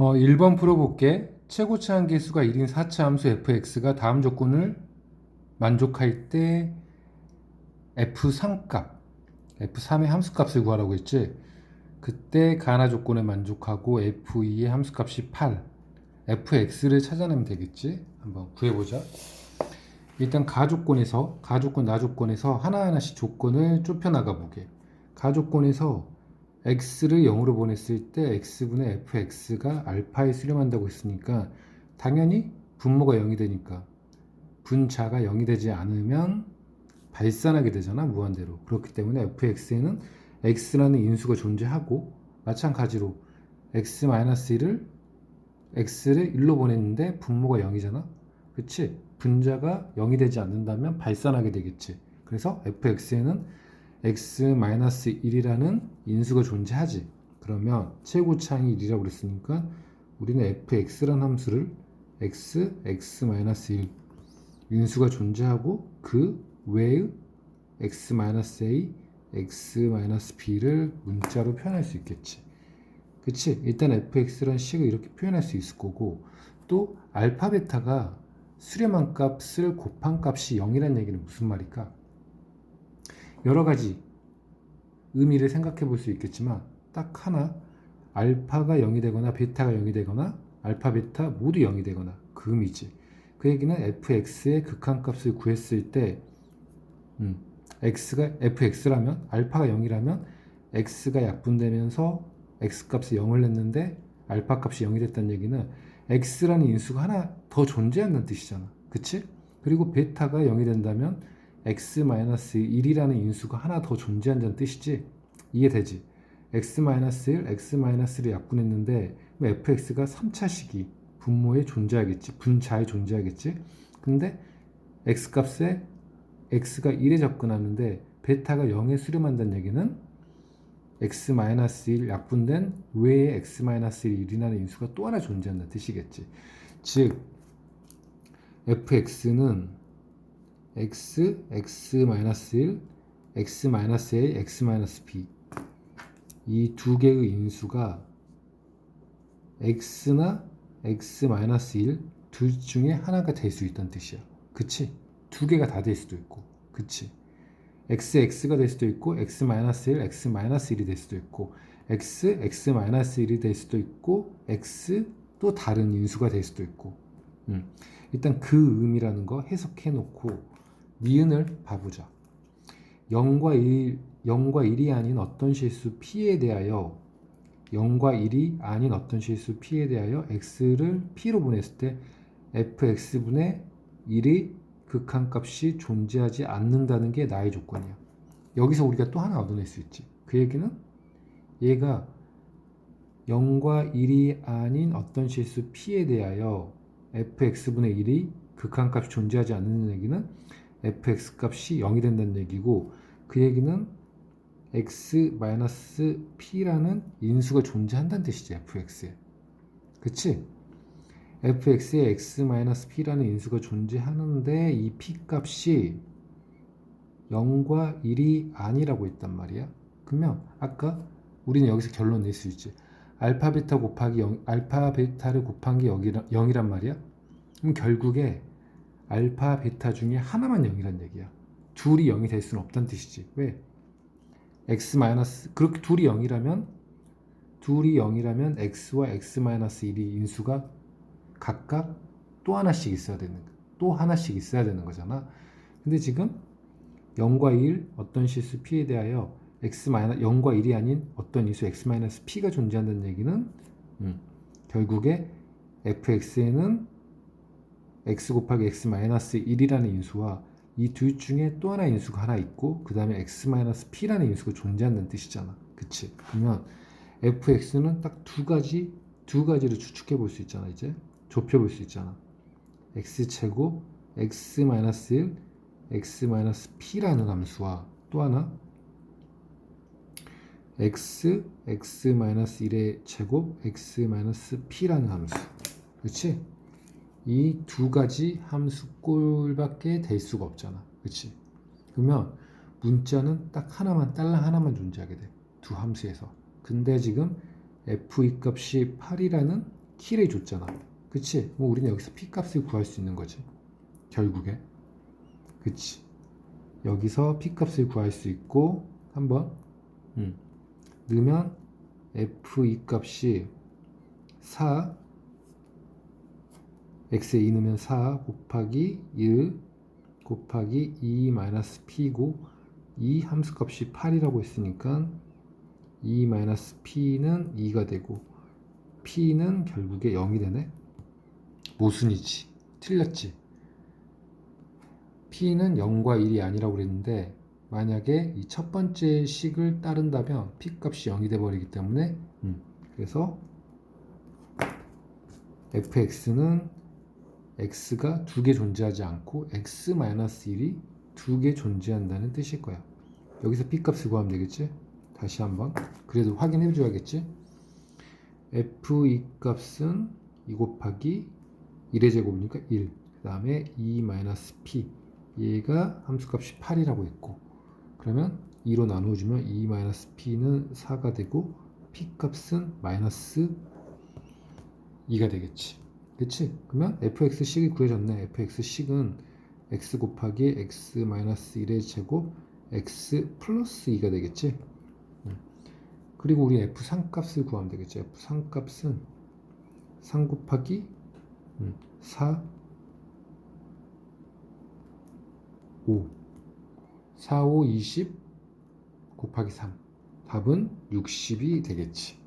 어, 1번 풀어볼게. 최고차 한계수가 1인 4차 함수 fx가 다음 조건을 만족할 때 f3값, f3의 함수값을 구하라고 했지. 그때 가나 조건에 만족하고 f2의 함수값이 8, fx를 찾아내면 되겠지. 한번 구해보자. 일단 가 조건에서 가 조건 나 조건에서 하나하나씩 조건을 좁혀 나가 보게. 가 조건에서 x를 0으로 보냈을 때 x분의 fx가 알파에 수렴한다고 했으니까 당연히 분모가 0이 되니까 분자가 0이 되지 않으면 발산하게 되잖아 무한대로. 그렇기 때문에 fx에는 x라는 인수가 존재하고 마찬가지로 x-1을 x를 1로 보냈는데 분모가 0이잖아. 그치? 분자가 0이 되지 않는다면 발산하게 되겠지. 그래서 fx에는 x-1이라는 인수가 존재하지. 그러면 최고차항이 1이라고 그랬으니까 우리는 fx라는 함수를 x, x-1 인수가 존재하고 그 외의 x-a, x-b를 문자로 표현할 수 있겠지. 그치? 일단 fx라는 식을 이렇게 표현할 수 있을 거고 또 알파, 베타가 수렴한 값을 곱한 값이 0이라는 얘기는 무슨 말일까? 여러 가지 의미를 생각해 볼 수 있겠지만 딱 하나 알파가 0이 되거나 베타가 0이 되거나 알파 베타 모두 0이 되거나 그 의미지. 그 얘기는 fx의 극한값을 구했을 때 음, x가 fx라면 알파가 0이라면 x가 약분되면서 x값이 0을 냈는데 알파 값이 0이 됐다는 얘기는 x라는 인수가 하나 더 존재한다는 뜻이잖아. 그치? 그리고 베타가 0이 된다면 x-1이라는 인수가 하나 더 존재한다는 뜻이지? 이해되지? x-1, x-를 약분했는데 fx가 3차 시기 분모에 존재하겠지. 분자에 존재하겠지. 근데 x값에 x가 1에 접근하는데 베타가 0에 수렴한다는 얘기는 x-1 약분된 외에 x-1이라는 인수가 또 하나 존재한다는 뜻이겠지. 즉 fx는 x, x-1, x-a, x-b 이 두 개의 인수가 x나 x-1 둘 중에 하나가 될 수 있다는 뜻이야. 그치? 두 개가 다 될 수도 있고. 그치? x, x가 될 수도 있고 x-1, x-1이 될 수도 있고 x, x-1이 될 수도 있고 x 또 다른 인수가 될 수도 있고 음. 일단 그 의미라는 거 해석해 놓고 니은을 봐보자. 0과 1, 0과 1이 아닌 어떤 실수 p에 대하여 0과 1이 아닌 어떤 실수 p에 대하여 x를 p로 보냈을 때 fx분의 1의 극한값이 존재하지 않는다는 게 나의 조건이야. 여기서 우리가 또 하나 얻어낼 수 있지. 그 얘기는 얘가 0과 1이 아닌 어떤 실수 p에 대하여 fx분의 1이 극한값이 존재하지 않는 얘기는 fx 값이 0이 된다는 얘기고 그 얘기는 x-p라는 인수가 존재한다는 뜻이지 fx에 그치? fx에 x-p라는 인수가 존재하는데 이 p 값이 0과 1이 아니라고 했단 말이야. 그러면 아까 우리는 여기서 결론 낼 수 있지. 알파 베타 곱하기 0, 알파 베타를 곱한 게 0이란 말이야? 그럼 결국에 알파, 베타 중에 하나만 0이란 얘기야. 둘이 0이 될 수는 없다는 뜻이지. 왜? x 마이너스 그렇게 둘이 0이라면 둘이 0이라면 x와 x-1이 인수가 각각 또 하나씩 있어야 되는 또 하나씩 있어야 되는 거잖아. 근데 지금 0과 1 어떤 실수 p에 대하여 x 0과 1이 아닌 어떤 인수 x-p가 존재한다는 얘기는 음, 결국에 fx에는 x 곱하기 x 마이너스 1이라는 인수와 이 둘 중에 또 하나 인수가 하나 있고 그 다음에 x 마이너스 p라는 인수가 존재한다는 뜻이잖아. 그치? 그러면 fx는 딱 두 가지 두 가지를 추측해 볼 수 있잖아. 이제 좁혀 볼 수 있잖아. x 제곱 x 마이너스 1 x 마이너스 p라는 함수와 또 하나 x x 마이너스 1의 제곱 x 마이너스 p라는 함수. 그렇지? 이 두 가지 함수꼴밖에 될 수가 없잖아. 그치? 그러면 문자는 딱 하나만, 달러 하나만 존재하게 돼. 두 함수에서. 근데 지금 f2 값이 8이라는 키를 줬잖아. 그치? 뭐 우리는 여기서 p 값을 구할 수 있는 거지. 결국에. 그치? 여기서 p 값을 구할 수 있고 한번 음, 넣으면 f2 값이 4 x에 2 넣으면 4 곱하기 1 곱하기 2 마이너스 p고 이 함수 값이 8이라고 했으니까 2 마이너스 p는 2가 되고 p는 결국에 0이 되네. 모순이지. 틀렸지. p는 0과 1이 아니라고 그랬는데 만약에 이 첫 번째 식을 따른다면 p 값이 0이 돼 버리기 때문에 음, 그래서 fx는 x가 두 개 존재하지 않고 x-1이 두 개 존재한다는 뜻일 거야. 여기서 p 값을 구하면 되겠지? 다시 한번 그래도 확인해 줘야겠지? f2 값은 2 곱하기 1의 제곱이니까 1. 그 다음에 2-p 얘가 함수값이 8이라고 했고 그러면 2로 나누어주면 2-p는 4가 되고 p 값은 마이너스 2가 되겠지. 그치? 그러면 fx식이 구해졌네. fx식은 x 곱하기 x 마이너스 1의 제곱 x 플러스 2가 되겠지? 음. 그리고 우리 f3 값을 구하면 되겠지. f3 값은 3 곱하기 음, 4 5 4, 5, 20 곱하기 3 답은 60이 되겠지.